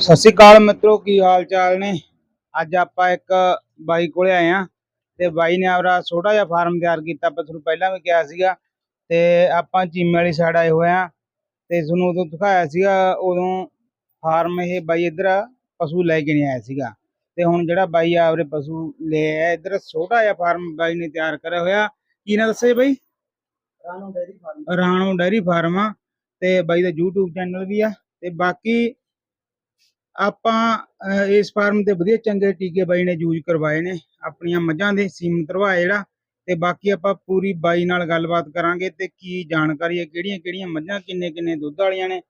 ਸਤਿ ਸ਼੍ਰੀ ਅਕਾਲ ਮਿੱਤਰੋ ਕੀ ਹਾਲ ਚਾਲ ਨੇ? ਅੱਜ ਆਪਾਂ ਇੱਕ ਬਾਈ ਕੋਲੇ ਆਏ ਆ ਤੇ ਬਾਈ ਨੇ ਆਪਣਾ ਛੋਟਾ ਜਿਹਾ ਫਾਰਮ ਤਿਆਰ ਕੀਤਾ। ਆਪਾਂ ਤੁਹਾਨੂੰ ਪਹਿਲਾਂ ਵੀ ਕਿਹਾ ਸੀਗਾ ਤੇ ਆਪਾਂ ਚੀਮੇ ਵਾਲੀ ਸਾਈਡ ਆਏ ਹੋਏ ਆ ਤੇ ਤੁਹਾਨੂੰ ਉਦੋਂ ਦਿਖਾਇਆ ਸੀਗਾ ਉਦੋਂ ਫਾਰਮ ਇਹ ਬਾਈ ਇੱਧਰ ਪਸ਼ੂ ਲੈ ਕੇ ਨਹੀਂ ਆਇਆ ਸੀਗਾ। ਤੇ ਹੁਣ ਜਿਹੜਾ ਬਾਈ ਆਪਰੇ ਪਸ਼ੂ ਲੈ ਆਇਆ ਇੱਧਰ ਛੋਟਾ ਜਿਹਾ ਫਾਰਮ ਬਾਈ ਨੇ ਤਿਆਰ ਕਰਿਆ ਹੋਇਆ। ਕੀ ਨਾ ਦੱਸੇ ਬਾਈ? Rano dairy farm. Rano dairy farm ਆ ਤੇ ਬਾਈ ਦਾ YouTube ਚੈਨਲ ਵੀ ਆ ਤੇ ਬਾਕੀ ਆਪਾਂ ਇਸ ਫਾਰਮ ਤੇ ਵਧੀਆ ਚੰਗੇ ਟੀਕੇ ਬਾਈ ਨੇ ਯੂਜ਼ ਕਰਵਾਏ ਨੇ। ਆਪਣੀਆਂ ਮੱਝਾਂ ਦੇ ਸੀਮਨ ਤਰਵਾਏ ਜਿਹੜਾ, ਤੇ ਬਾਕੀ ਆਪਾਂ ਪੂਰੀ ਬਾਈ ਨਾਲ ਗੱਲਬਾਤ ਕਰਾਂਗੇ ਤੇ ਕੀ ਜਾਣਕਾਰੀ ਹੈ ਕਿਹੜੀਆਂ ਕਿਹੜੀਆਂ ਮੱਝਾਂ ਕਿੰਨੇ ਕਿੰਨੇ ਦੁੱਧ ਵਾਲੀਆਂ ਨੇ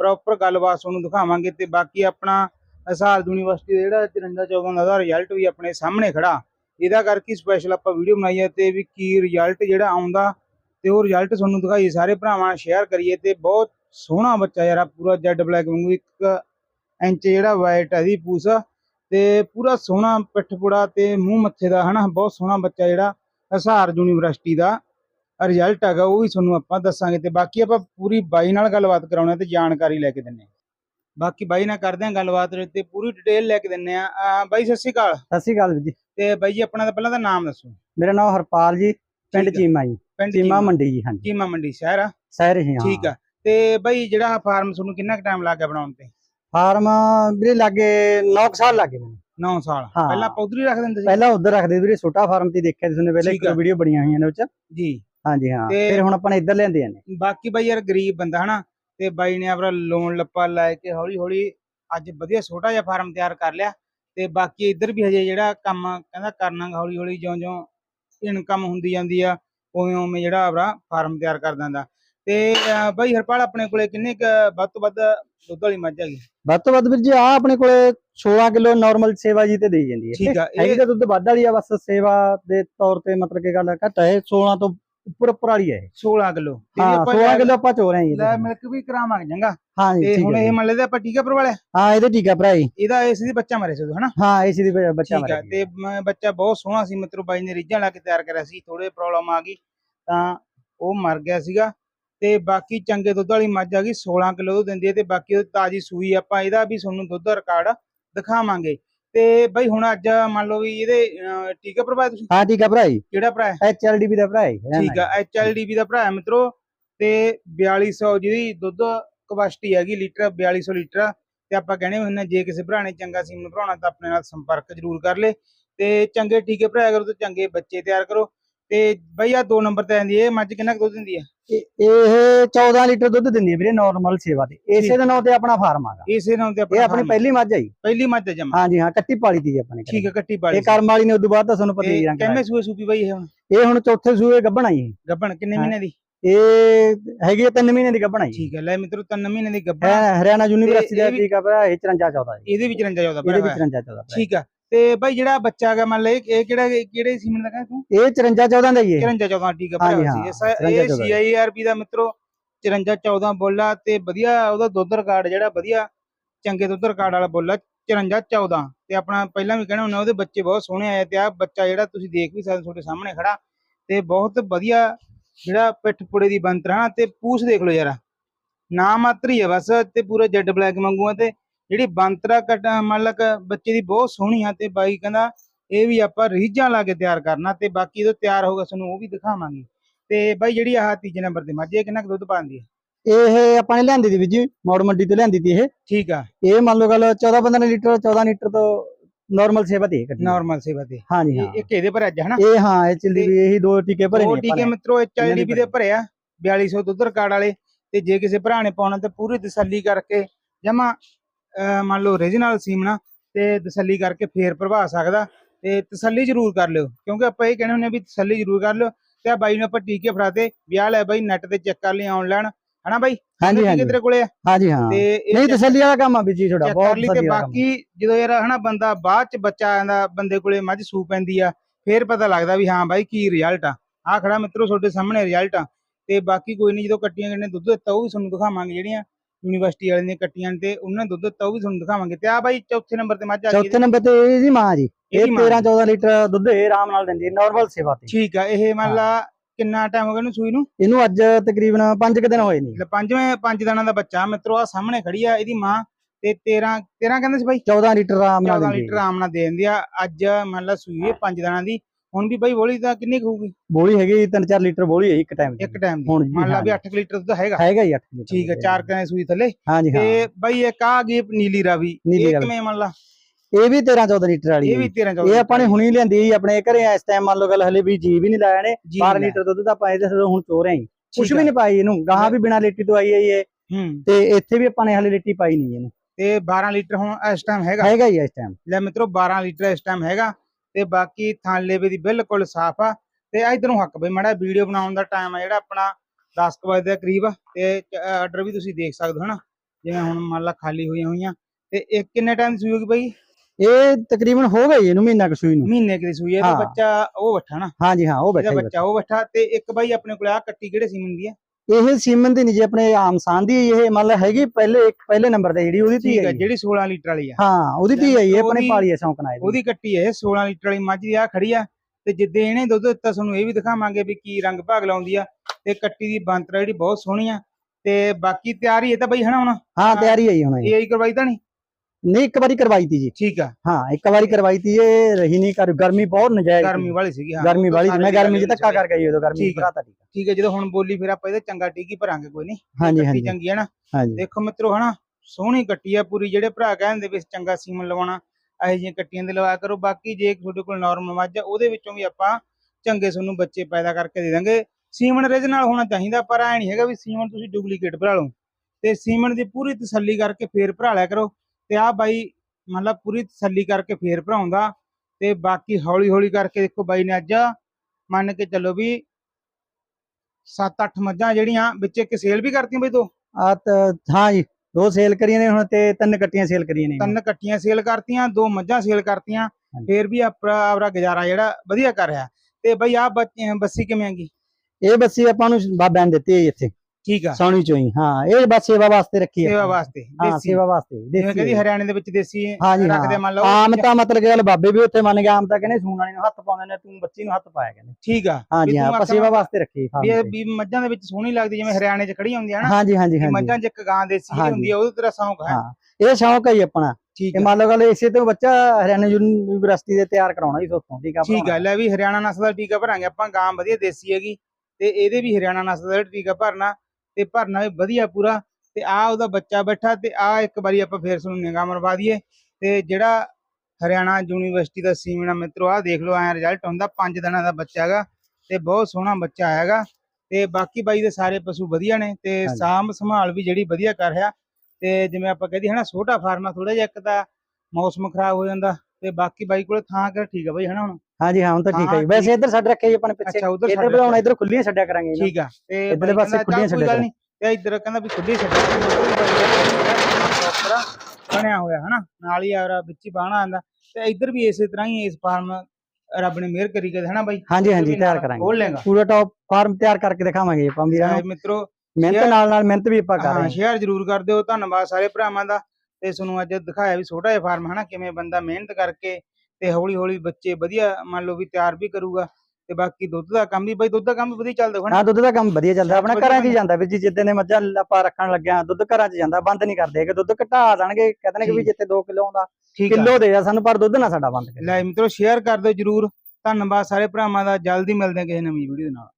ਪ੍ਰੋਪਰ ਗੱਲਬਾਤ ਤੁਹਾਨੂੰ ਦਿਖਾਵਾਂਗੇ ਤੇ ਬਾਕੀ ਆਪਣਾ ਹਿਸਾਰ ਯੂਨੀਵਰਸਿਟੀ ਦਾ ਜਿਹੜਾ 53 14 ਦਾ ਰਿਜ਼ਲਟ ਵੀ ਆਪਣੇ ਸਾਹਮਣੇ ਖੜਾ। ਇਹਦਾ ਕਰਕੇ ਸਪੈਸ਼ਲ ਆਪਾਂ ਵੀਡੀਓ ਬਣਾਈ ਹੈ ਤੇ ਵੀ ਕੀ ਰਿਜ਼ਲਟ ਜਿਹੜਾ ਆਉਂਦਾ, ਤੇ ਉਹ ਰਿਜ਼ਲਟ ਤੁਹਾਨੂੰ ਦਿਖਾਈਏ ਸਾਰੇ ਭਰਾਵਾਂ ਨਾਲ ਸ਼ੇਅਰ ਕਰੀਏ ਤੇ ਬਹੁਤ ਸੋਹਣਾ ਬੱਚਾ ਯਾਰ ਆ, ਪੂਰਾ ਜੈਡ ਬਲੈਕ ਵਾਂਗੂ ਇੱਕ ਇੰਚ ਜਿਹੜਾ ਵਾਈਟ ਹੈ ਦੀ ਪੂਸ। ਤੇ ਪੂਰਾ ਸੋਹਣਾ ਪਿੱਠਪੁੜਾ ਤੇ ਮੂੰਹ ਮੱਥੇ ਦਾ ਹਨਾ? ਬਹੁਤ ਸੋਹਣਾ ਬੱਚਾ ਜਿਹੜਾ ਹਿਸਾਰ ਯੂਨੀਵਰਸਿਟੀ ਦਾ ਰਿਜ਼ਲਟ ਹੈਗਾ ਉਹ ਵੀ ਤੁਹਾਨੂੰ ਆਪਾਂ ਦੱਸਾਂਗੇ। ਤੇ ਬਾਕੀ ਆਪਾਂ ਪੂਰੀ ਬਾਈ ਨਾਲ ਗੱਲਬਾਤ ਕਰਾਉਣਾ ਤੇ ਜਾਣਕਾਰੀ ਲੈ ਕੇ ਦਿੰਨੇ ਬਾਕੀ ਬਾਈ ਨਾਲ ਕਰਦੇ ਆ ਗੱਲਬਾਤ ਤੇ ਪੂਰੀ ਡਿਟੇਲ ਲੈ ਕੇ ਦਿੰਨੇ ਆ। ਬਾਈ ਸਤਿ ਸ਼੍ਰੀ ਅਕਾਲ। ਸਤਿ ਸ਼੍ਰੀ ਅਕਾਲ ਜੀ। ਤੇ ਬਾਈ ਜੀ ਆਪਣਾ ਤਾਂ ਪਹਿਲਾਂ ਤਾਂ ਨਾਮ ਦੱਸੋ। ਮੇਰਾ ਨਾਮ ਹਰਪਾਲ ਜੀ ਪਿੰਡ। ਚੀਮਾ ਜੀ। ਪਿੰਡ ਚੀਮਾ ਮੰਡੀ ਜੀ ਹਾਂਜੀ। ਚੀਮਾ ਮੰਡੀ ਸ਼ਹਿਰ ਆ? ਸ਼ਹਿਰ ਹੀ ਹਾਂ। ਠੀਕ ਆ। ਤੇ ਬਾਈ ਜਿਹੜਾ ਫਾਰਮ ਤੁਹਾਨੂੰ ਕਿੰਨਾ ਕੁ ਟਾਈਮ ਲੱਗ ਗਿਆ ਬਣਾਉਣ ਤੇ? ਫਾਰਮ ਵੀਰੇ ਲਾਗੇ 9 ਸਾਲ ਲੱਗੇ ਮੈਨੂੰ। 9 ਸਾਲ। ਹਾਂ। ਪਹਿਲਾਂ ਹੀ ਰੱਖ ਦਿੰਦੇ ਸੀ। ਪਹਿਲਾਂ ਉਧਰ ਰੱਖਦੇ ਵੀਰੇ ਛੋਟਾ ਫਾਰਮ ਤੇ ਦੇਖਿਆ ਤੁਸੀਂ ਪਹਿਲੇ ਠੀਕ ਇੱਕ ਆ। ਵੀਡੀਓ ਬਣੀਆਂ ਹੋਈਆਂ ਨੇ ਉਹ ਚ। ਜੀ। ਹਾਂਜੀ ਹਾਂ। ਤੇ- ਫਿਰ ਹੁਣ ਆਪਾਂ ਨੇ ਇੱਧਰ ਲੈਂਦੇ ਨੇ। ਬਾਕੀ ਬਾਈ ਯਾਰ ਗਰੀਬ ਬੰਦਾ ਹਨਾ? ਤੇ ਬਾਈ ਨੇ ਆਪਣਾ ਲੋਨ ਲੱਪਾ ਲੈ ਕੇ ਹੌਲੀ ਹੌਲੀ ਅੱਜ ਵਧੀਆ ਛੋਟਾ ਜਿਹਾ ਫਾਰਮ ਤਿਆਰ ਕਰ ਲਿਆ। ਤੇ ਬਾਕੀ ਇੱਧਰ ਵੀ ਹਜੇ ਜਿਹੜਾ ਕੰਮ ਕਹਿੰਦਾ ਕਰਨਾ ਗਾ ਹੌਲੀ ਹੌਲੀ ਜਿਉਂ ਜਿਉਂ ਇਨਕਮ ਹੁੰਦੀ ਜਾਂਦੀ ਆ ਉਵੇਂ ਉਵੇਂ ਜਿਹੜਾ ਆਪਣਾ ਫਾਰਮ ਤਿਆਰ ਕਰ ਦਿੰਦਾ। ਤੇ ਅਹ ਬਾਈ ਹਰਪਾਲ ਆਪਣੇ ਕੋਲੇ ਕਿੰਨੇ ਕ ਵੱਧ ਤੋਂ ਵੱਧ ਦੁੱਧ ਵਾਲੀ ਮੱਝ ਹੈਗੀ ਵੱਧ ਤੋਂ ਵੱਧ ਵੀਰ ਜੀ ਆ ਆਪਣੇ ਕੋਲੇ 16 ਕਿਲੋ ਨਾਰਮਲ ਸੇਵਾ ਜੀ ਤੇ ਦੇਈ ਜਾਂਦੀ ਹੈ ਠੀਕ ਆ ਹੈਗੀ ਇਹ ਤਾਂ ਦੁੱਧ ਵੱਧ ਵਾਲੀ ਆ ਬਸ ਸੇਵਾ ਦੇ ਤੌਰ ਤੇ ਮਤਲਬ ਕਿ ਗੱਲ ਘੱਟ ਹੈ 16 ਤੋਂ ਉੱਪਰ ਉੱਪਰ ਵਾਲੀ ਹੈ ਇਹ। 16 ਕਿਲੋ ਹਾਂ 16 ਕਿਲੋ ਆਪਾਂ ਚੋ ਰਹੇ ਹਾਂ ਜੀ ਲੈ ਇਹਦੇ। ਮਿਲਕ ਵੀ ਕਰਾਵਾਂਗੇ ਚੰਗਾ ਹਾਂ ਜੀ ਤੇ ਠੀਕ ਹੁਣ ਹੈ ਇਹ ਜੀ। ਮੰਨ ਲੈਦੇ ਆਪਾਂ ਟੀਕਾ ਪਰ ਵਾਲਿਆ ਹਾਂ ਇਹਦੇ ਠੀਕ ਆ ਭਰਾ ਜੀ ਇਹਦਾ ਇਸ ਦੀ ਬੱਚਾ ਮਰੇ ਸੀ ਉਦੋਂ, ਹਨਾ ਹਾਂ ਇਸੇ ਦੀ ਬ- ਬੱਚਾ ਠੀਕ ਮਰਿਆ ਆ ਜੀ। ਤੇ ਮੈਂ ਬੱਚਾ ਬਹੁਤ ਸੋਹਣਾ ਸੀ ਮਿੱਤਰੋ ਬਾਈ ਨੇ ਰੀਝਾਂ ਲਾ ਕੇ ਤਿਆਰ ਕਰਿਆ ਸੀ ਥੋੜੇ ਪ੍ਰੋਬਲਮ ਆ ਗਈ ਤਾਂ ਉਹ ਮਰ ਗਿਆ ਸੀਗਾ ਤੇ ਬਾਕੀ ਚੰਗੇ ਦੁੱਧ ਵਾਲੀ ਮੱਝ ਆ ਗਈ 16 ਕਿਲੋ ਦੁੱਧ ਦਿੰਦੀ ਹੈ ਤੇ ਬਾਕੀ ਉਹ ਤਾਜੀ ਸੂਈ ਆਪਾਂ ਇਹਦਾ ਵੀ ਤੁਹਾਨੂੰ ਦੁੱਧ ਦਾ ਰਿਕਾਰਡ ਦਿਖਾਵਾਂਗੇ। ਤੇ ਬਾਈ ਹੁਣ ਅੱਜ ਮੰਨ ਲਓ ਵੀ ਇਹਦੇ ਟੀਕਾ ਭਰਵਾਇਆ ਤੁਸੀਂ? ਹਾਂ ਆ ਭਰਾ ਜੀ। ਕਿਹੜਾ ਭਰਾ ਹੈ? ਐਚਐਲਡੀਬੀ ਦਾ ਭਰਾ ਹੈ ਠੀਕ ਆ ਐਚਐਲਡੀਬੀ ਦਾ ਭਰਾ ਹੈ ਮਿੱਤਰੋ। ਤੇ 4200 ਜਿਹਦੀ ਦੁੱਧ ਕਪੈਸਿਟੀ ਹੈਗੀ ਲੀਟਰ 4200 ਲੀਟਰ ਤੇ ਆਪਾਂ ਕਹਿੰਦੇ ਹੁੰਦੇ ਜੇ ਕਿਸੇ ਭਰਾ ਨੇ ਚੰਗਾ ਸੀਮਨ ਭਰਾਉਣਾ ਤਾਂ ਆਪਣੇ ਨਾਲ ਸੰਪਰਕ ਜ਼ਰੂਰ ਕਰ ਲੇ। ਤੇ ਚੰਗੇ ਟੀਕੇ ਭਰਾਇਆ ਕਰੋ ਤੇ ਚੰਗੇ ਬੱਚੇ ਤਿਆਰ ਕਰੋ। ਤੇ ਬਈ ਆ ਦੋ ਨੰਬਰ ਤੇ ਆਂਦੀ ਇਹ ਮੱਝ ਕਿੰਨਾ ਕੁ ਦੁੱਧ ਦਿੰਦੀ ਹੈ? ਇਹ ਇਹ 14 ਲੀਟਰ ਦੁੱਧ ਦਿੰਦੀ ਹੈ ਵੀਰੇ ਨਾਰਮਲ ਸੇਵਾ ਤੇ। ਇਸੇ ਦੇ ਨਾਂ ਤੇ ਆਪਣਾ ਫਾਰਮ ਆਗਾ ਇਸੇ ਨਾਲ ਤੇ ਇਹ ਆਪਣਾ ਪਹਿਲੀ ਮੱਝ ਹੈ ਜੀ। ਪਹਿਲੀ ਮੱਝ ਜਮਾ। ਹਾਂਜੀ ਹਾਂ ਕੱਟੀ ਪਾਲੀ ਦੀ ਆਪਣੇ। ਠੀਕ ਹੈ ਕੱਟੀ ਪਾਲੀ ਇਹ ਕਰਮ ਵਾਲੀ ਨੇ ਉਦੋਂ ਬਾਅਦ ਤਾਂ ਤੁਹਾਨੂੰ ਪਤਾ ਹੀ ਰੰਗ ਕਿੰਨੇ ਸੂਏ ਸੂਪੀ ਬਈ ਇਹ ਹੁਣ? ਇਹ ਹੁਣ ਚੌਥੇ ਸੂਏ ਗੱਭਣ ਆਈ ਹੈ। ਗੱਬਣ ਕਿੰਨੇ ਹਾਂ। ਮਹੀਨੇ ਦੀ? ਇਹ ਹੈਗੀ ਹੈ 3 ਮਹੀਨੇ ਦੀ ਗੱਭਣ ਆਈ ਠੀਕ ਹੈ ਲੈ ਮਿੱਤਰੋ 3 ਮਹੀਨੇ ਦੀ ਗੱਬਣ ਹੈ ਹਰਿਆਣਾ ਯੂਨੀਵਰਸਿਟੀ ਦਾ ਵੀ- ਆ ਭਰਾ ਇਹ 54 14 ਹੈ ਇਹਦੇ ਵਿੱਚ ਰੰਜਾ ਜਾਉਦਾ ਇਹਦੇ ਵਿੱਚ 54 14 ਭਰਾ। ਠੀਕ ਆ ਤੇ ਬਾਈ ਜਿਹੜਾ ਬੱਚਾ ਹੈਗਾ ਮੰਨ ਲੈ ਇਹ ਕਿਹੜਾ ਕਿਹੜੇ ਸੀਮਨ ਦਾ ਕਹਿੰਦਾ ਤੂੰ? ਇਹ 54 14 ਦਾ ਹੀ ਹੈ। 54 14 ਟੀਕਾ ਹਾਂਜੀ, ਭਰਿਆ ਹਾਂ, ਸੀ ਇਹ ਸ- 54 ਇਹ 14 ਸੀਆਈਆਰਪੀ ਦਾ ਮਿੱਤਰੋ 54 14 ਬੋਲਾ ਤੇ ਵਧੀਆ ਉਹਦਾ ਦੁੱਧ ਰਿਕਾਰਡ ਜਿਹੜਾ ਵਧੀਆ ਚੰਗੇ ਦੁੱਧ ਰਿਕਾਰਡ ਵਾਲਾ ਬੋਲਾ 54 14 ਤੇ ਆਪਣਾ ਪਹਿਲਾਂ ਵੀ ਕਹਿਣਾ ਹੁੰਦਾ ਉਹਦੇ ਬੱਚੇ ਬਹੁਤ ਸੋਹਣੇ ਆਏ ਤੇ ਆ ਬੱਚਾ ਜਿਹੜਾ ਤੁਸੀਂ ਦੇਖ ਵੀ ਸਕਦੇ ਤੁਹਾਡੇ ਸਾਹਮਣੇ ਖੜਾ। ਤੇ ਬਹੁਤ ਵਧੀਆ ਜਿਹੜਾ ਪਿੱਠ ਪੁੜੇ ਦੀ ਬੰਤਰ ਤੇ ਪੂਛ ਦੇਖ ਲਓ ਯਾਰ ਨਾ ਮਾਤਰ ਹੀ ਹੈ ਬਸ ਤੇ ਪੂਰਾ ਜੈਡ ਬਲੈਕ ਵਾਂਗੂ ਆ ਤੇ ਜਿਹੜੀ ਬੰਤਰਾ ਕਟ ਮਤਲਬ ਬੱਚੇ ਦੀ ਬਹੁਤ ਸੋਹਣੀ ਆ ਤੇ ਬਾਈ ਕਹਿੰਦਾ ਇਹ ਵੀ ਆਪਾਂ ਰੀਝਾਂ ਲਾ ਕੇ ਤਿਆਰ ਕਰਨਾ ਤੇ ਬਾਕੀ ਜਦੋਂ ਤਿਆਰ ਹੋਗਾ ਤੁਹਾਨੂੰ ਉਹ ਵੀ ਦਿਖਾਵਾਂਗੇ। ਤੇ ਬਾਈ ਜਿਹੜੀ ਆਹ ਤੀਜੇ ਨੰਬਰ ਤੇ ਮੱਝ ਇਹ ਕਿੰਨਾ ਕੁ ਦੁੱਧ ਪਾਉਂਦੀ ਹੈ ਇਹ ਆਪਾਂ ਨੇ ਲਿਆਂਦੀ ਦੀ ਵੀ ਜੀ ਮੋੜ ਮੰਡੀ ਤੋਂ ਲਿਆਂਦੀ ਤੀ ਇਹ। ਠੀਕ ਆ। ਇਹ ਮੰਨ ਲਓ ਗੱਲ 14 15 ਲੀਟਰ 14 ਲੀਟਰ ਤੋਂ ਨਾਰਮਲ ਸੇਵਾ ਤੇ ਕੱਢੀ ਨਾਰਮਲ ਸੇਵਾ ਤੇ। ਹਾਂਜੀ ਹਾਂ। ਇਹ ਇਹਦੇ ਪਰ ਅੱਜ ਹਨਾ? ਇਹ ਹਾਂ ਇਹ ਚਿੱਲੀ ਵੀ ਇਹੀ ਦੋ ਟੀਕੇ ਭਰੇ ਨੇ ਟੀਕੇ ਆਪਾਂ ਨੇ। ਮਿੱਤਰੋ ਇਹਨਾਂ ਦੀ ਐਚਆਈਡੀਬੀ ਦੇ ਭਰਿਆ 4200 ਦੁੱਧ ਰਿਕਾਰਡ ਵਾਲੇ। ਤੇ ਜੇ ਕਿਸੇ ਭਰਾ ਨੇ ਪਾਉਣਾ ਤੇ ਪੂਰੀ ਤਸੱਲੀ ਕਰਕੇ ਜਮਾ ਮੰਨ ਲਓ ਓਰੀਜਨਲ ਸੀਮਨਾ ਤੇ ਤਸੱਲੀ ਕਰਕੇ ਫੇਰ ਭਰਵਾ ਸਕਦਾ ਤੇ ਤਸੱਲੀ ਜ਼ਰੂਰ ਕਰ ਲਿਓ। ਕਿਉਂਕਿ ਆਪਾਂ ਇਹ ਕਹਿੰਦੇ ਹੁੰਦੇ ਆ ਵੀ ਤਸੱਲੀ ਜ਼ਰੂਰ ਕਰ ਲਿਓ ਤੇ ਆ ਬਾਈ ਨੂੰ ਆਪਾਂ ਟੀਕੇ ਫੜਾਤੇ ਵਿਆਹ ਲੈ ਬਾਈ ਨੈਟ ਤੇ ਚੈੱਕ ਕਰ ਲਈ ਆਨਲਾਈਨ ਹਨਾ ਬਾਈ? ਹਾਂਜੀ ਹਾਂਜੀ। ਤੇਰੇ ਕੋਲੇ ਆ? ਹਾਂਜੀ ਹਾਂ। ਤੇ ਨਹੀਂ ਤਸੱਲੀ ਵਾਲਾ ਕੰਮ ਆ ਵੀ ਜੀ ਤੁਹਾਡਾ ਬਹੁਤ ਲਈ ਤੇ ਬਾਕੀ ਜਦੋਂ ਯਾਰ ਹਨਾ ਬੰਦਾ ਬਾਅਦ ਚ ਬੱਚਾ ਆਂਦਾ ਬੰਦੇ ਕੋਲੇ ਮੱਝ ਸੂ ਪੈਂਦੀ ਆ ਫੇਰ ਪਤਾ ਲੱਗਦਾ ਵੀ ਹਾਂ ਬਾਈ ਕੀ ਰਿਜ਼ਲਟ ਆ। ਆ ਖੜਾ ਮਿੱਤਰੋ ਤੁਹਾਡੇ ਸਾਹਮਣੇ ਰਿਜ਼ਲਟ ਆ। ਤੇ ਬਾਕੀ ਕੋਈ ਨਹੀਂ ਜਦੋਂ ਕੱਟੀਆਂ ਕਿੰਨੇ ਦੁੱਧ ਦਿੱਤਾ ਉਹ ਵੀ ਤੁਹਾਨੂੰ ਦਿਖਾਵਾਂਗੇ ਜਿਹੜੀਆਂ ਯੂਨੀਵਰਸਿਟੀ ਵਾਲਿਆਂ ਦੀਆਂ ਕੱਟੀਆਂ ਤੇ ਉਹਨਾਂ ਨੇ ਦੁੱਧ ਦਿੱਤਾ ਉਹ ਵੀ ਤੁਹਾਨੂੰ ਦਿਖਾਵਾਂਗੇ। ਤੇ ਆ ਬਾਈ ਚੌਥੇ ਨੰਬਰ ਤੇ ਮੱਝ ਆ ਗਈ ਚੌਥੇ ਨੰਬਰ ਤੇ ਇਹ ਜੀ ਮਾਂ ਜੀ ਇਹ ਇਹਦੀ ਮਾਂ 13 14 ਲੀਟਰ ਦੁੱਧ ਇਹ ਆਰਾਮ ਨਾਲ ਦਿੰਦੀ ਹੈ ਨਾਰਮਲ ਸੇਵਾ ਤੇ। ਠੀਕ ਆ ਇਹ ਮੰਨ ਲਾ ਕਿੰਨਾ ਟਾਈਮ ਹੋ ਗਿਆ ਇਹਨੂੰ ਸੂਈ ਨੂੰ? ਇਹਨੂੰ ਅੱਜ ਤਕਰੀਬਨ 5 ਦਿਨ ਹੋਏ ਨੇ। ਪੰਜਵੇਂ ਪੰਜ ਦਿਨਾਂ ਦਾ ਬੱਚਾ। ਮਿੱਤਰੋ ਆ ਸਾਹਮਣੇ ਖੜੀ ਆ ਇਹਦੀ ਮਾਂ ਤੇ 13 13 ਕਹਿੰਦੇ ਸੀ ਬਾਈ? 14 ਲੀਟਰ ਆਰਾਮ ਨਾਲ 14 ਦਿੰਦੀ ਲੀਟਰ ਆਰਾਮ ਨਾਲ ਦੇ ਦਿੰਦੀ ਆ। ਅੱਜ ਮੰਨ ਲਾ ਸੂਈ 5 ਦਿਨਾਂ ਦੀ। ਹੁਣ ਵੀ ਬਾਈ ਬੋਲੀ ਤਾਂ ਕਿੰਨੀ ਹੋਊਗੀ? ਬੋਲੀ ਹੈਗੀ 3-4 ਲੀਟਰ ਬੋਲੀ ਹੈ ਇੱਕ ਟਾਈਮ ਇੱਕ ਟਾਈਮ ਦੀ। ਮੰਨ ਲਾ ਵੀ ਹਾਂ। 8 ਲੀਟਰ ਦੁੱਧ ਹੈਗਾ। ਹੈਗਾ ਹੀ 8 ਲੀਟਰ ਠੀਕ ਹੈ ਚਾਰ ਕਨੇ ਸੂਈ ਥੱਲੇ। ਹਾਂਜੀ ਹਾਂ। ਤੇ ਬਾਈ ਇੱਕ ਆ ਗਈ ਨੀਲੀ ਰਾਵੀ। ਇਹ। ਕਿਵੇਂ ਮੰਨ ਲਾ? ਇਹ ਵੀ 13-14 ਲੀਟਰ ਵਾਲੀ ਇਹ ਵੀ 13 14 ਇਹ ਆਪਾਂ ਨੇ ਹੁਣੀ ਲਿਆਂਦੀ ਸੀ ਆਪਣੇ ਘਰੇ। ਇਸ ਟਾਈਮ ਮੰਨ ਲਓ ਗੱਲ ਹਲੇ ਵੀ ਜੀ ਵੀ ਨਹੀਂ ਲਾਇਆ ਨੇ 12 ਲੀਟਰ ਦੁੱਧ ਦਾ ਪਾਏ ਤੇ ਹੁਣ ਚੋ ਰਹੇ ਹਾਂ ਕੁਝ ਵੀ ਨਹੀਂ ਪਾਈ ਇਹਨੂੰ। ਗਾਹਾਂ ਵੀ ਬਿਨਾ ਲੀਟੀ ਤੋਂ ਆਈ ਹੈ ਇਹ। ਤੇ ਇੱਥੇ ਵੀ ਆਪਾਂ ਨੇ ਹਲੇ ਲੀਟੀ ਪਾਈ ਨਹੀਂ ਇਹਨੂੰ। ਤੇ 12 ਲੀਟਰ ਹੁਣ ਇਸ ਟਾਈਮ ਹੈਗਾ। ਹੈਗਾ ਹੀ ਇਸ ਟਾਈਮ ਲੈ ਮਿੱਤਰੋ 12 ਲੀਟਰ ਇਸ ਟਾਈਮ ਹੈਗਾ। ਤੇ ਬਾਕੀ ਥਾਂ ਲੇਵੇ ਦੀ ਬਿਲਕੁਲ ਸਾਫ਼ ਆ। ਤੇ ਇਧਰੋਂ ਹੱਕ ਬਈ ਮਾੜਾ ਵੀਡੀਓ ਬਣਾਉਣ ਦਾ ਟਾਈਮ ਆ ਜਿਹੜਾ ਆਪਣਾ 10 ਕੁ ਵਜੇ ਦੇ ਕਰੀਬ। ਤੇ ਆਰਡਰ ਵੀ ਤੁਸੀਂ ਦੇਖ ਸਕਦੇ ਹੋ ਹਨਾ ਜਿਵੇਂ ਹੁਣ ਮੰਨ ਲਾ ਖਾਲੀ ਹੋਈਆਂ ਹੋਈਆਂ। ਤੇ ਇਹ ਕਿੰਨੇ ਟਾਈਮ ਦੀ ਸੂਈ ਬਈ? ਇਹ ਤਕਰੀਬਨ ਹੋ ਗਈ ਇਹਨੂੰ ਮਹੀਨਾ ਕੁ ਸੂਈ ਨੂੰ। ਮਹੀਨੇ ਕੁ ਦੀ ਸੂਈ ਹੈ। ਤੇ। ਬੱਚਾ ਉਹ ਬੱਠਾ ਨਾ। ਹਾਂਜੀ ਹਾਂ ਉਹ ਬੈਠਾ ਬੱਚਾ ਉਹ ਬੱਠਾ। ਤੇ ਇੱਕ ਬਾਈ ਆਪਣੇ ਕੋਲ ਆ ਕੱਟੀ ਕਿਹੜੇ ਸੀਮਨ ਦੀ ਹੈ ਇਹ ਸੀਮਨ ਦੀ ਨਹੀਂ ਜੀ ਆਪਣੇ ਆਮ ਸਾਨ ਦੀ ਇਹ ਮੰਨ ਲਾ ਹੈਗੀ ਪਹਿਲੇ ਇੱਕ ਪਹਿਲੇ ਨੰਬਰ ਤੇ ਜਿਹੜੀ ਉਹਦੀ ਧੀ ਠੀਕ ਹੈ ਹੈ ਜਿਹੜੀ 16 ਲੀਟਰ ਵਾਲੀ ਆ ਹਾਂ ਉਹਦੀ ਧੀ ਹੈ ਇਹ ਆਪਣੇ ਉਹਦੀ- ਪਾਲੀ ਹੈ ਸ਼ੌਂਕ ਨਾਲ ਇਹਦੀ। ਉਹਦੀ ਕੱਟੀ ਹੈ 16 ਲੀਟਰ ਵਾਲੀ ਮੱਝ ਦੀ ਆ ਖੜੀ ਆ ਤੇ ਜਿੱਦੇ ਇਹਨੇ ਦੁੱਧ ਦਿੱਤਾ ਤੁਹਾਨੂੰ ਇਹ ਵੀ ਦਿਖਾਵਾਂਗੇ ਵੀ ਕੀ ਰੰਗ ਭਾਗ ਲਾਉਂਦੀ ਆ ਤੇ ਕੱਟੀ ਦੀ ਬੰਤਰਾ ਜਿਹੜੀ ਬਹੁਤ ਸੋਹਣੀ ਆ ਤੇ ਬਾਕੀ ਤਿਆਰੀ ਹੈ ਤਾਂ ਬਈ ਹਨਾ ਹੁਣ ਹਾਂ ਤਿਆਰੀ ਹੈ ਜੀ ਹੁਣ ਇਹ। ਇਹ ਹੀ ਕਰਵਾਈ ਤਾਂ ਨਹੀਂ ਨਹੀਂ ਇੱਕ ਵਾਰੀ ਕਰਵਾਈ ਤੀ ਜੀ ਠੀਕ ਆ ਹਾਂ ਇੱਕ ਵਾਰੀ ਕਰਵਾਈ ਤੀ ਇਹ ਰਹੀ ਨਹੀਂ ਕਰ ਗਰਮੀ ਬਹੁਤ ਨਜਾਇਜ਼ ਗਰਮੀ। ਵਾਲੀ ਸੀਗੀ ਹਾਂ ਗਰਮੀ ਵਾਲੀ ਸੀ। ਮੈਂ ਦੀ ਗਰਮੀ ਚ ਧੱਕਾ। ਕਰ ਗਈ ਉਦੋਂ ਗਰਮੀ ਠੀਕ। ਭਰਾਤਾ ਠੀਕ ਠੀਕ ਹੈ ਜਦੋਂ ਹੁਣ ਬੋਲੀ ਫਿਰ ਆਪਾਂ ਇਹਦੇ ਚੰਗਾ ਟੀਕੀ ਭਰਾਂਗੇ ਕੋਈ ਨਹੀਂ ਹਾਂਜੀ ਹਾਂਜੀ। ਚੰਗੀ ਹੈ ਨਾ? ਹਾਂਜੀ। ਦੇਖੋ ਮਿੱਤਰੋ ਹਨਾ ਸੋਹਣੀ ਕੱਟੀ ਆ ਪੂਰੀ ਜਿਹੜੇ ਭਰਾ ਕਹਿੰਦੇ ਵੀ ਚੰਗਾ ਸੀਮਨ ਲਵਾਉਣਾ ਇਹੋ ਜਿਹੀਆਂ ਕੱਟੀਆਂ ਦੇ ਲਵਾਇਆ ਕਰੋ ਬਾਕੀ ਜੇ ਤੁਹਾਡੇ ਕੋਲ ਨਾਰਮਲ ਮੱਝ ਆ ਉਹਦੇ ਵਿੱਚੋਂ ਵੀ ਆਪਾਂ ਚੰਗੇ ਤੁਹਾਨੂੰ ਬੱਚੇ ਪੈਦਾ ਕਰਕੇ ਦੇ ਦਾਂਗੇ। ਸੀਮਨ ਰਿਜ ਨਾਲ ਹੋਣਾ ਚਾਹੀਦਾ ਪਰ ਐ ਨਹੀਂ ਹੈਗਾ ਵੀ ਸੀਮਨ ਤੁਸੀਂ ਡੁਪਲੀਕੇਟ ਭਰਾ ਲਓ। ਤੇ ਸੀਮਨ ਦੀ ਪੂਰੀ ਤਸੱਲੀ ਕਰਕੇ ਫੇਰ ਭਰਾ ਲਿਆ ਕਰੋ। ਤੇ ਆ ਬਾਈ ਮਤਲਬ ਪੂਰੀ ਤਸੱਲੀ ਕਰਕੇ ਫੇਰ ਭਰਾਉਂਦਾ। ਤੇ ਬਾਕੀ ਹੌਲੀ ਹੌਲੀ ਕਰਕੇ ਦੇਖੋ ਬਾਈ ਨੇ ਅੱਜ ਮੰਨ ਕੇ ਚੱਲੋ ਵੀ 7-8 ਮੱਝਾਂ ਜਿਹੜੀਆਂ ਵਿੱਚ ਇੱਕ ਸੇਲ ਵੀ ਕਰਤੀਆਂ ਬਈ ਤੋ ਆ ਤਾਂ ਹਾਂ ਜੀ ਦੋ ਸੇਲ ਕਰੀਆਂ ਨੇ ਹੁਣ ਤੇ ਤਿੰਨ ਕੱਟੀਆਂ ਸੇਲ ਕਰੀਆਂ ਨੇ। ਤਿੰਨ ਕੱਟੀਆਂ ਸੇਲ ਕਰਤੀਆਂ ਦੋ ਮੱਝਾਂ ਸੇਲ ਕਰਤੀਆਂ। ਫੇਰ ਵੀ ਆਪਣਾ ਗੁਜ਼ਾਰਾ ਜਿਹੜਾ ਵਧੀਆ ਕਰ ਰਿਹਾ। ਤੇ ਬਈ ਆ ਬੱਸੀ ਕਿਵੇਂ ਆਂਗੀ ਇਹ ਬੱਸੀ ਆਪਾਂ ਨੂੰ ਬਾਬਿਆਂ ਨੇ ਦਿੱਤੀ ਹੈ ਇੱਥੇ। ਠੀਕ ਆ ਸੌਣੀ ਚੋਂ ਹੀ ਹਾਂ ਇਹ ਬਸ ਸੇਵਾ ਵਾਸਤੇ ਰੱਖੀ ਹੈ ਸੇਵਾ। ਵਾਸਤੇ ਹਾਂ ਦੇਸੀ ਸੇਵਾ ਵਾਸਤੇ ਜਿਵੇਂ ਦੇਸੀ ਕਹਿੰਦੀ ਹੈ। ਹਰਿਆਣੇ ਦੇ ਵਿੱਚ ਦੇਸੀ ਹਾਂਜੀ, ਹਾਂ। ਰੱਖਦੇ ਮੰਨ ਲਓ ਆਮ ਤਾਂ ਮਤਲਬ ਗੱਲ ਬਾਬੇ ਵੀ ਉੱਥੇ ਮੰਨ ਗਿਆ ਆਮ ਤਾਂ ਕਹਿੰਦੇ ਸੂਣਾਣੀ ਨੂੰ ਹੱਥ ਪਾਉਂਦੇ ਨੇ ਤੂੰ ਬੱਚੀ ਨੂੰ ਹੱਥ ਪਾਇਆ ਕਹਿੰਦੇ ਠੀਕ ਆ ਹਾਂਜੀ ਵੀ ਹਾਂ ਤੂੰ ਆਪਾਂ ਸੇਵਾ ਵਾਸਤੇ ਰੱਖੀ ਵੀ ਇਹ। ਵੀ ਮੱਝਾਂ ਦੇ ਵਿੱਚ ਸੋਹਣੀ ਲੱਗਦੀ ਜਿਵੇਂ ਹਰਿਆਣੇ 'ਚ ਖੜੀ ਹੁੰਦੀ ਆ ਨਾ ਹਾਂਜੀ ਹਾਂਜੀ ਵੀ ਹਾਂਜੀ ਮੱਝਾਂ 'ਚ ਇੱਕ ਗਾਂ ਦੇਸੀ ਹਾਂਜੀ। ਹੁੰਦੀ ਆ ਉਹਦੇ ਤੇਰਾ ਸ਼ੌਂਕ ਹੈ ਹਾਂ ਇਹ ਸ਼ੌਂਕ ਹੈ ਜੀ ਆਪਣਾ ਠੀਕ ਇਹ ਆ ਮੰਨ ਲਓ ਗੱਲ ਇਸੇ ਤੋਂ ਬੱਚਾ ਹਰਿਆਣਾ ਯੂਨੀਵਰਸਿਟੀ ਦੇ ਤਿਆਰ ਕਰਾਉਣਾ ਜੀ ਸੋਚੋਂ ਠੀਕ ਆ ਠੀਕ ਆ ਲੈ ਵੀ ਹਰਿਆਣਾ ਨਸਲ ਦਾ ਟੀਕਾ ਭਰਾਂਗੇ ਆਪਾਂ ਗਾਂ ਵਧੀਆ ਦੇਸੀ ਹੈਗੀ ਤੇ ਇਹਦੇ ਵੀ ਹਰਿਆਣਾ ਨਸਲ ਦਾ ਟੀਕਾ ਭਰਨਾ ਤੇ ਭਰਨਾ ਵੀ ਵਧੀਆ ਪੂਰਾ ਤੇ ਆ ਉਹਦਾ ਬੱਚਾ ਬੈਠਾ ਤੇ ਆ ਇੱਕ ਵਾਰੀ ਆਪਾਂ ਫੇਰ ਤੁਹਾਨੂੰ ਨਿਗਾਹ ਮਰਵਾ ਦਈਏ ਤੇ ਜਿਹੜਾ ਹਰਿਆਣਾ ਯੂਨੀਵਰਸਿਟੀ ਦਾ ਸੀਮਨਾ ਮਿੱਤਰੋ ਆ ਦੇਖ ਲਓ ਐ ਰਿਜ਼ਲਟ ਹੁੰਦਾ 5 ਦਿਨਾਂ ਦਾ ਬੱਚਾ ਹੈਗਾ ਤੇ ਬਹੁਤ ਸੋਹਣਾ ਬੱਚਾ ਹੈਗਾ ਤੇ ਬਾਕੀ ਬਾਈ ਦੇ ਸਾਰੇ ਪਸ਼ੂ ਵਧੀਆ ਨੇ ਤੇ। ਸਾਂਭ ਸੰਭਾਲ ਵੀ ਜਿਹੜੀ ਵਧੀਆ ਕਰ ਰਿਹਾ ਤੇ ਜਿਵੇਂ ਆਪਾਂ ਕਹਦੇ ਹਨਾ ਛੋਟਾ ਫਾਰਮ ਥੋੜਾ ਜਿਹਾ ਇੱਕ ਤਾਂ ਮੌਸਮ ਖਰਾਬ ਹੋ ਜਾਂਦਾ ਤੇ ਬਾਕੀ ਬਾਈ ਕੋਲ ਥਾਂ ਕਰ ਠੀਕ ਆ ਬਾਈ ਹਨਾ ਹੁਣ ਹਾਂਜੀ ਹਾਂ ਹੁਣ ਤਾਂ ਠੀਕ ਹੈ ਜੀ। ਵੈਸੇ ਇੱਧਰ ਛੱਡ ਰੱਖਿਆ ਜੀ ਆਪਣੇ ਪਿੱਛੇ। ਇੱਧਰ ਬਣਾਉਣਾ ਇੱਧਰ ਖੁੱਲੀਆਂ ਛੱਡਿਆ ਕਰਾਂਗੇ ਠੀਕ ਆ। ਤੇ ਇੱਧਰਲੇ ਪਾਸੇ ਖੁੱਲੀਆਂ ਛੱਡਿਆ ਤੇ ਇੱਧਰ ਕਹਿੰਦਾ ਵੀ ਖੁੱਲੀ ਛੱਡਿਆ ਬਣਿਆ ਹੋਇਆ ਹਨਾ? ਨਾਲ ਹੀ ਆਰਾ ਵਿੱਚ ਹੀ ਬਾਣਾ ਆਂਦਾ। ਤੇ ਇੱਧਰ ਵੀ ਇਸੇ ਤਰ੍ਹਾਂ ਹੀ ਇਸ ਫਾਰਮ ਰੱਬ ਨੇ ਮਿਹਰ ਕਰੀ ਕਦੇ ਹਨਾ ਬਾਈ? ਹਾਂਜੀ ਹਾਂਜੀ ਤਿਆਰ ਕਰਾਂਗੇ। ਖੋਲ ਲੇਗਾ ਪੂਰਾ ਟੌਪ ਫਾਰਮ ਤਿਆਰ ਕਰਕੇ ਦਿਖਾਵਾਂਗੇ ਆਪਾਂ ਵੀਰਾਂ ਨੂੰ। ਮਿੱਤਰੋ ਮਿਹਨਤ ਨਾਲ ਨਾਲ ਮਿਹਨਤ ਵੀ ਆਪਾਂ ਕਰ ਰਹੇ ਹਾਂ ਸ਼ੇਅਰ ਜ਼ਰੂਰ ਕਰ ਦਿਓ। ਧੰਨਵਾਦ ਸਾਰੇ ਭਰਾਵਾਂ ਦਾ। ਤੇ ਤੁਹਾਨੂੰ ਅੱਜ ਦਿਖਾਇਆ ਵੀ ਛੋਟਾ ਜਿਹਾ ਫਾਰਮ ਹਨਾ? ਕਿਵੇਂ ਬੰਦਾ ਮਿਹਨਤ ਕਰਕੇ ਤੇ ਹੌਲੀ ਹੌਲੀ ਬੱਚੇ ਵਧੀਆ ਮੰਨ ਲਓ ਵੀ ਤਿਆਰ ਵੀ ਕਰੂਗਾ ਤੇ ਬਾਕੀ ਦੁੱਧ ਦਾ ਕੰਮ ਵੀ ਬਾਈ ਦੁੱਧ ਦਾ ਕੰਮ ਵੀ ਵਧੀਆ ਚੱਲਦਾ ਹੋਣਾ। ਹਾਂ ਦੁੱਧ ਦਾ ਕੰਮ ਵਧੀਆ ਚੱਲਦਾ ਆਪਣਾ ਘਰਾਂ 'ਚ ਹੀ। ਜਾਂਦਾ ਵੀਰ ਜੀ ਜਿੱਦਾਂ ਨੇ ਮੱਝਾਂ ਆਪਾਂ ਰੱਖਣ ਲੱਗਿਆ ਦੁੱਧ ਘਰਾਂ 'ਚ ਜਾਂਦਾ ਬੰਦ ਨਹੀਂ ਕਰਦੇ ਹੈਗੇ ਦੁੱਧ ਘਟਾ ਦੇਣਗੇ ਕਹਿੰਦੇ ਨੇ ਕਿ ਵੀ। ਜਿੱਥੇ 2 ਕਿਲੋ ਆਉਂਦਾ ਕਿਲੋ ਦੇ ਆ ਸਾਨੂੰ ਪਰ ਦੁੱਧ ਨਾ ਸਾਡਾ ਬੰਦ ਕਰੇ ਲੈ ਮਿੱਤਰੋ ਸ਼ੇਅਰ ਕਰ ਦਿਓ ਜਰੂਰ। ਧੰਨਵਾਦ ਸਾਰੇ ਭਰਾਵਾਂ ਦਾ ਜਲਦੀ ਮਿਲਦੇ ਹਾਂ ਕਿਸੇ ਨਵੀਂ ਵੀਡੀਓ ਨਾਲ।